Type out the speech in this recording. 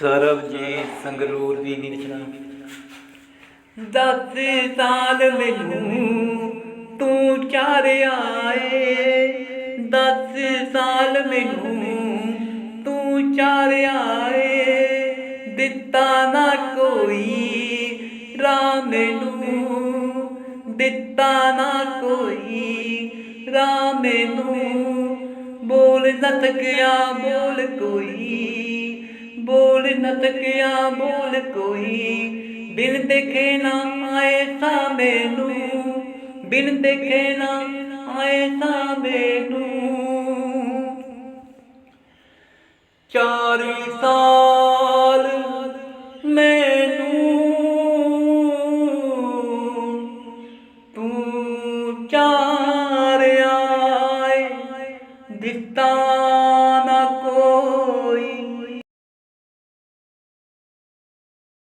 ਸਰਬਜੀਤ ਸੰਗਰੂਰ ਦੀ ਦੀ ਰਚਨਾ। ਦਸ ਸਾਲ ਮੈਨੂੰ ਤੂੰ ਚਾਰਿਆ ਏ ਦਸ ਸਾਲ ਮੈਨੂੰ ਤੂੰ ਚਾਰਿਆ ਏ ਦਿੱਤਾ ਨਾ ਕੋਈ ਰਾਮ ਮੈਨੂੰ। ਦਿੱਤਾ ਨਾ ਕੋਈ ਰਾਮ ਮੈਨੂੰ। ਬੋਲ ਨਾ ਸਕਿਆ ਬੋਲ ਕੋਈ न ਤਕਿਆ ਬੋਲ ਕੋਈ? ਬਿਨ ਦੇਖੇ ਨਾ ਆਏ ਤਾਂ ਮੈਨੂੰ ਬਿਨ ਦੇਖੇ ਨਾ ਆਏ ਤਾਂ ਮੈਨੂੰ ਚਾਰੀ ਸਾਲ ਮੈਨੂੰ ਤੂੰ ਚਾਰ ਆਏ ਦਿੱਤਾ।